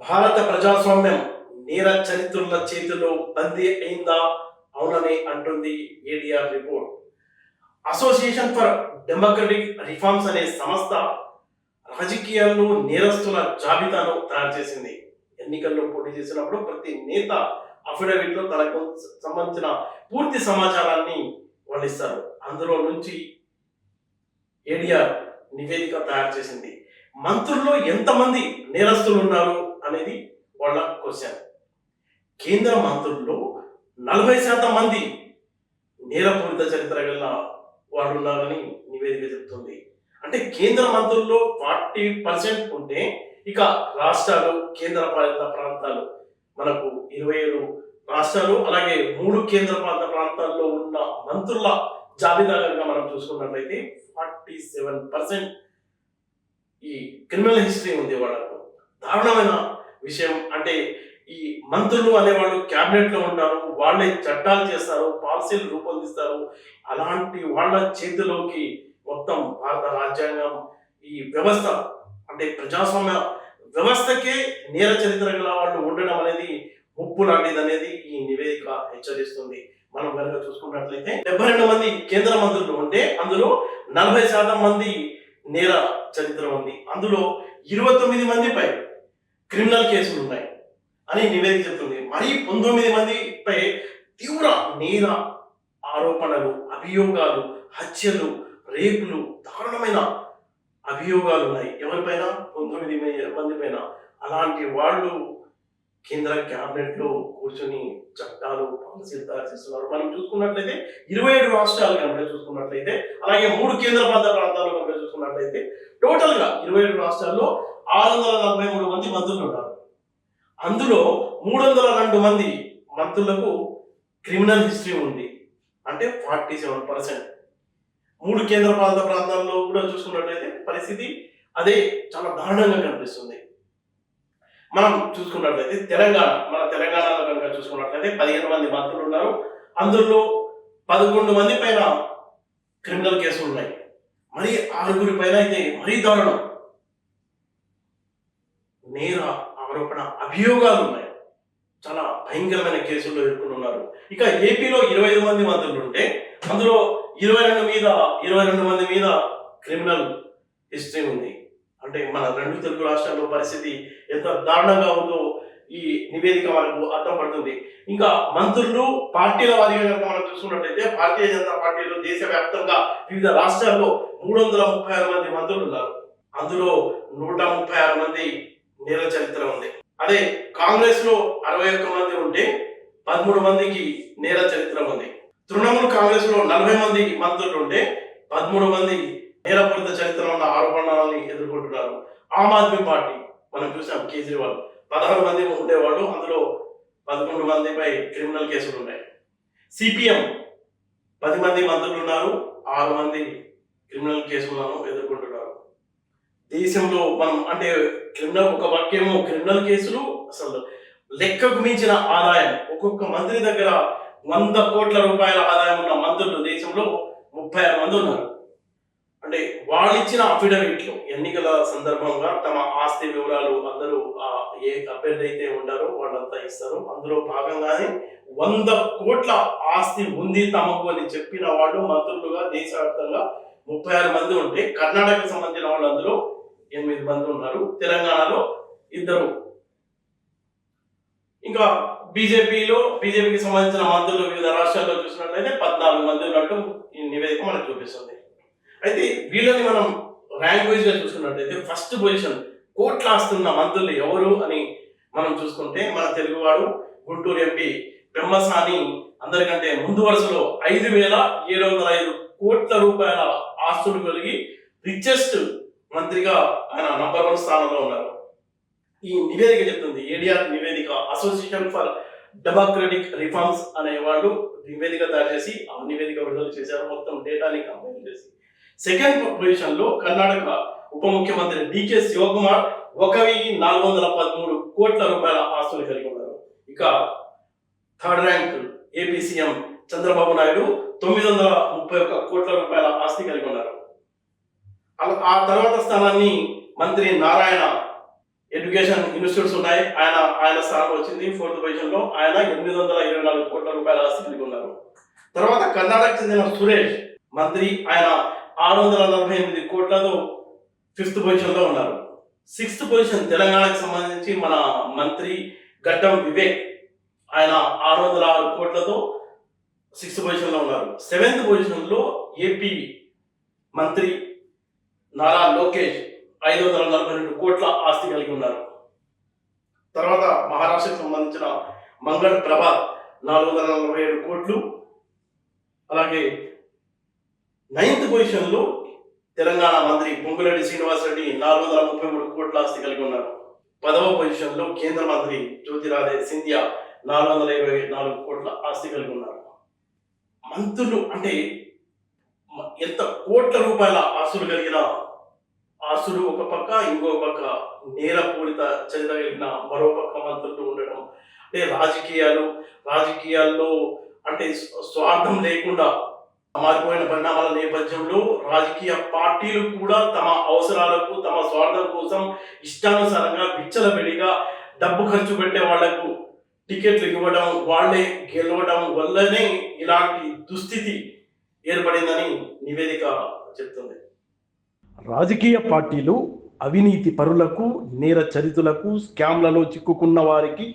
భారత ప్రజాస్వామ్యం నేర చరిత్రుల చేతిలో బందీ అయిందా? అవునని అంటుంది ADR report. Association for democratic reforms అనే సంస్థ రాజకీయాల్లో నేరస్తుల జాబితాను తయారు చేసింది. ఎన్నికల్లో పోటీ చేసినప్పుడు ప్రతి నేత అఫిడవిట్లో తనకు సంబంధించిన పూర్తి సమాచారాన్ని వాళ్ళు ఇస్తారు అందులో నుంచి ఏడిఆర్ నివేదిక తయారు చేసింది. మంత్రుల్లో ఎంతమంది నేరస్తులు ఉన్నారు? అనేది వాళ్ళ క్వశ్చన్. కేంద్ర మంత్రుల్లో నలభై శాతం మంది నేరపూరిత చరిత్ర గల వాళ్ళు ఉన్నారని నివేదిక చెబుతుంది అంటే కేంద్ర మంత్రుల్లో ఫార్టీ పర్సెంట్ ఉంటే ఇక రాష్ట్రాలు కేంద్ర పాలిత ప్రాంతాలు మనకు ఇరవై ఏడు రాష్ట్రాలు అలాగే మూడు కేంద్ర పాలిత ప్రాంతాల్లో ఉన్న మంత్రుల జాబితా కనుక మనం చూసుకున్నట్లయితే ఫార్టీ సెవెన్ పర్సెంట్ ఈ క్రిమినల్ హిస్టరీ ఉంది వాళ్ళకు. దారుణమైన విషయం అంటే ఈ మంత్రులు అనేవాళ్ళు క్యాబినెట్లో ఉంటారు వాళ్ళే చట్టాలు చేస్తారు పాలసీలు రూపొందిస్తారు. అలాంటి వాళ్ళ చేతిలోకి మొత్తం భారత రాజ్యాంగం ఈ వ్యవస్థ అంటే ప్రజాస్వామ్య వ్యవస్థకే నేర చరిత్ర గల వాళ్ళు ఉండడం అనేది ముప్పు లాంటిది అనేది ఈ నివేదిక హెచ్చరిస్తుంది. మనం కనుక చూసుకున్నట్లయితే డెబ్బై రెండు మంది కేంద్ర మంత్రులు ఉంటే అందులో నలభై శాతం మంది నేర చరిత్ర ఉంది. అందులో ఇరవై తొమ్మిది మందిపై క్రిమినల్ కేసులు ఉన్నాయి అని నివేదిక చెప్తుంది. మరి పంతొమ్మిది మందిపై తీవ్ర నేర ఆరోపణలు అభియోగాలు హత్యలు రేపులు దారుణమైన అభియోగాలు ఉన్నాయి. ఎవరిపైన? పంతొమ్మిది మంది పైన అలాంటి వాళ్ళు కేంద్ర క్యాబినెట్లో కూర్చొని చట్టాలు పాలసీలు తయారు చేస్తున్నారు. మనం చూసుకున్నట్లయితే ఇరవై ఏడు రాష్ట్రాలు కనుక చూసుకున్నట్లయితే అలాగే మూడు కేంద్ర ప్రాంత ప్రాంతాలు కనుక చూసుకున్నట్లయితే టోటల్గా ఇరవై ఏడు రాష్ట్రాల్లో ఆరు వందల నలభై మూడు మంది మంత్రులు ఉన్నారు. అందులో మూడు వందల రెండు మంది మంత్రులకు క్రిమినల్ హిస్టరీ ఉంది. అంటే ఫార్టీ సెవెన్ పర్సెంట్ మూడు కేంద్ర ప్రాంత ప్రాంతాల్లో కూడా చూసుకున్నట్లయితే పరిస్థితి అదే చాలా దారుణంగా కనిపిస్తుంది. మనం చూసుకున్నట్లయితే తెలంగాణ మన తెలంగాణలో కనుక చూసుకున్నట్లయితే పదిహేను మంది మంత్రులు ఉన్నారు. అందులో పదకొండు మంది పైన క్రిమినల్ కేసులు ఉన్నాయి. మరి ఆరుగురి పైన అయితే మరీ దారుణం. నేర ఆరోపణ అభియోగాలు ఉన్నాయి. చాలా భయంకరమైన కేసుల్లో ఎదుర్కొంటున్నారు ఇక ఏపీలో ఇరవై ఐదు మంది మంత్రులు ఉంటే అందులో ఇరవై రెండు మీద ఇరవై రెండు మంది మీద క్రిమినల్ హిస్టరీ ఉంది. అంటే మన రెండు తెలుగు రాష్ట్రాల్లో పరిస్థితి ఎంత దారుణంగా ఉందో ఈ నివేదిక మనకు అర్థం పడుతుంది. ఇంకా మంత్రులు పార్టీల వారిగా కనుక మనం చూసుకున్నట్లయితే భారతీయ జనతా పార్టీలో దేశవ్యాప్తంగా వివిధ రాష్ట్రాల్లో మూడు వందల ముప్పై ఆరు మంది మంత్రులు ఉన్నారు. అందులో నూట ముప్పై ఆరు మంది నేల చరిత్ర ఉంది. అదే కాంగ్రెస్లో అరవై ఒక్క మంది ఉంటే పదమూడు మందికి నేల చరిత్ర ఉంది. తృణమూల్ కాంగ్రెస్లో నలభై మంది మంత్రులు ఉంటే పదమూడు మంది నేరపూరిత చరిత్ర ఉన్న ఆరోపణలని ఎదుర్కొంటున్నారు. ఆమ్ ఆద్మీ పార్టీ. మనం చూసాం కేజ్రీవాల్. పదహారు మంది ఉండేవాళ్ళు అందులో పదకొండు మందిపై క్రిమినల్ కేసులు ఉన్నాయి. సిపిఎం పది మంది మంత్రులు ఉన్నారు ఆరు మంది క్రిమినల్ కేసులను ఎదుర్కొంటున్నారు. దేశంలో మనం అంటే క్రిమినల్ ఒక వాక్యము క్రిమినల్ కేసులు అసలు లెక్కకు మించిన ఆదాయం. ఒక్కొక్క మంత్రి దగ్గర వంద కోట్ల రూపాయల ఆదాయం ఉన్న మంత్రులు దేశంలో ముప్పై ఆరు మంది ఉన్నారు. అంటే వాళ్ళు ఇచ్చిన అఫిడవిట్లు ఎన్నికల సందర్భంగా తమ ఆస్తి వివరాలు అందరూ ఆ ఏ అభ్యర్థి అయితే ఉంటారో వాళ్ళంతా ఇస్తారు. అందులో భాగంగానే వంద కోట్ల ఆస్తి ఉంది తమకు అని చెప్పిన వాళ్ళు మంత్రులుగా దేశవ్యాప్తంగా ముప్పై ఆరు మంది ఉంటే కర్ణాటకకు సంబంధించిన వాళ్ళు అందులో ఎనిమిది మంది ఉన్నారు. తెలంగాణలో ఇద్దరు. ఇంకా బీజేపీలో బీజేపీకి సంబంధించిన మంత్రులు వివిధ రాష్ట్రాల్లో చూసినట్లయితే పద్నాలుగు మంది ఉన్నట్టు ఈ నివేదిక మనకు చూపిస్తుంది. అయితే వీళ్ళని మనం ర్యాంక్గా చూసుకున్నట్లయితే ఫస్ట్ పొజిషన్ కోట్ల ఆస్తున్న మంత్రులు ఎవరు అని మనం చూసుకుంటే మన తెలుగువాడు గుంటూరు ఎంపీ బ్రహ్మసాని అందరికంటే ముందు వరుసలో ఐదు వేల ఏడు వందల ఐదు కోట్ల రూపాయల ఆస్తులు కలిగి రిచెస్ట్ మంత్రిగా ఆయన నంబర్ వన్ స్థానంలో ఉన్నారు. ఈ నివేదిక చెప్తుంది ఏడిఆర్ నివేదిక అసోసియేషన్ ఫర్ డెమోక్రటిక్ రిఫార్మ్స్ అనే వాళ్ళు నివేదిక తయారు చేసి ఆ నివేదిక విడుదల చేశారు. మొత్తం డేటాని కంపైల్ చేసి. సెకండ్ పొజిషన్లో కర్ణాటక ఉప ముఖ్యమంత్రి డికే శివకుమార్ ఒక వెయ్యి నాలుగు వందల పదమూడు కోట్ల రూపాయల ఆస్తులు కలిగి ఉన్నారు. ఇక third rank AP CM Chandrababu Naidu తొమ్మిది వందల ముప్పై ఒక్క కోట్ల రూపాయల ఆస్తి కలిగి ఉన్నారు. ఆ తర్వాత స్థానాన్ని మంత్రి నారాయణ ఎడ్యుకేషన్ ఇన్స్టిట్యూట్స్ ఉన్నాయి. ఆయన ఆయన స్థానం వచ్చింది ఫోర్త్ పొజిషన్లో. ఆయన ఎనిమిది వందల ఇరవై నాలుగు కోట్ల రూపాయల ఆస్తి కలిగి ఉన్నారు. తర్వాత కర్ణాటక చెందిన సురేష్ మంత్రి ఆయన ఆరు వందల నలభై ఎనిమిది కోట్లతో ఫిఫ్త్ పొజిషన్లో ఉన్నారు. సిక్స్త్ పొజిషన్ తెలంగాణకు సంబంధించి మన మంత్రి గడ్డం వివేక్. ఆయన ఆరు వందల ఆరు కోట్లతో సిక్స్త్ పొజిషన్లో ఉన్నారు. సెవెంత్ పొజిషన్లో ఏపీ మంత్రి నారా లోకేష్ ఐదు వందల నలభై రెండు కోట్ల ఆస్తి కలిగి ఉన్నారు. తర్వాత మహారాష్ట్రకు సంబంధించిన మంగళ్ ప్రభా నాలుగు వందల నలభై ఏడు కోట్లు. అలాగే నైన్త్ పొజిషన్లో తెలంగాణ మంత్రి పొంగులేటి శ్రీనివాసరెడ్డి నాలుగు వందల ముప్పై మూడు కోట్ల ఆస్తి కలిగి ఉన్నారు. పదవ పొజిషన్లో కేంద్ర మంత్రి జ్యోతిరాధే సింధియా నాలుగు వందల ఇరవై నాలుగు కోట్ల ఆస్తి కలిగి ఉన్నారు. మంత్రులు అంటే ఎంత కోట్ల రూపాయల ఆస్తులు కలిగిన ఆస్తులు ఒక పక్క ఇంకో పక్క నేరపూరిత పూరిత చెందగలిగిన మరో పక్క మంత్రులు ఉండడం అంటే రాజకీయాలు రాజకీయాల్లో అంటే స్వార్థం లేకుండా మారిపోయిన పరిణామాల నేపథ్యంలో రాజకీయ పార్టీలు కూడా తమ అవసరాలకు తమ స్వార్థం కోసం ఇష్టానుసారంగా విచ్చలవిడిగా డబ్బు ఖర్చు పెట్టే వాళ్ళకు టికెట్లు ఇవ్వడం వాళ్ళే గెలవడం వల్లనే ఇలాంటి దుస్థితి ఏర్పడిందని నివేదిక చెప్తుంది. రాజకీయ పార్టీలు అవినీతి పరులకు నేర చరితులకు స్కామ్లలో చిక్కుకున్న వారికి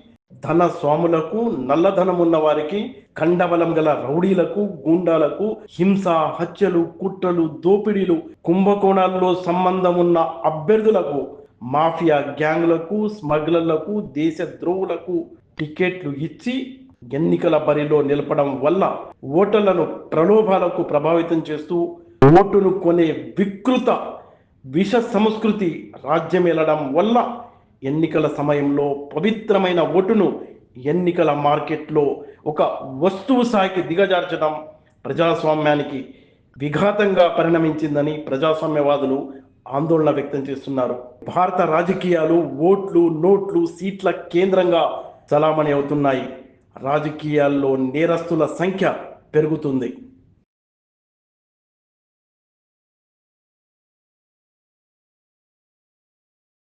ధన స్వాములకు నల్లధనం ఉన్న వారికి కండబలం గల రౌడీలకు గూండాలకు హింస హత్యలు కుట్రలు దోపిడీలు కుంభకోణాల్లో సంబంధం ఉన్న అభ్యర్థులకు మాఫియా గ్యాంగ్లకు స్మగ్లర్లకు దేశ ద్రోహులకు టికెట్లు ఇచ్చి ఎన్నికల బరిలో నిలపడం వల్ల ఓటర్లను ప్రలోభాలకు ప్రభావితం చేస్తూ ఓటును కొనే వికృత విష సంస్కృతి రాజ్యమేలడం వల్ల ఎన్నికల సమయంలో పవిత్రమైన ఓటును ఎన్నికల మార్కెట్లో ఒక వస్తువు స్థాయికి దిగజార్చడం ప్రజాస్వామ్యానికి విఘాతంగా పరిణమించిందని ప్రజాస్వామ్యవాదులు ఆందోళన వ్యక్తం చేస్తున్నారు. భారత రాజకీయాలు ఓట్లు నోట్లు సీట్ల కేంద్రంగా చలామణి అవుతున్నాయి. రాజకీయాల్లో నేరస్తుల సంఖ్య పెరుగుతుంది.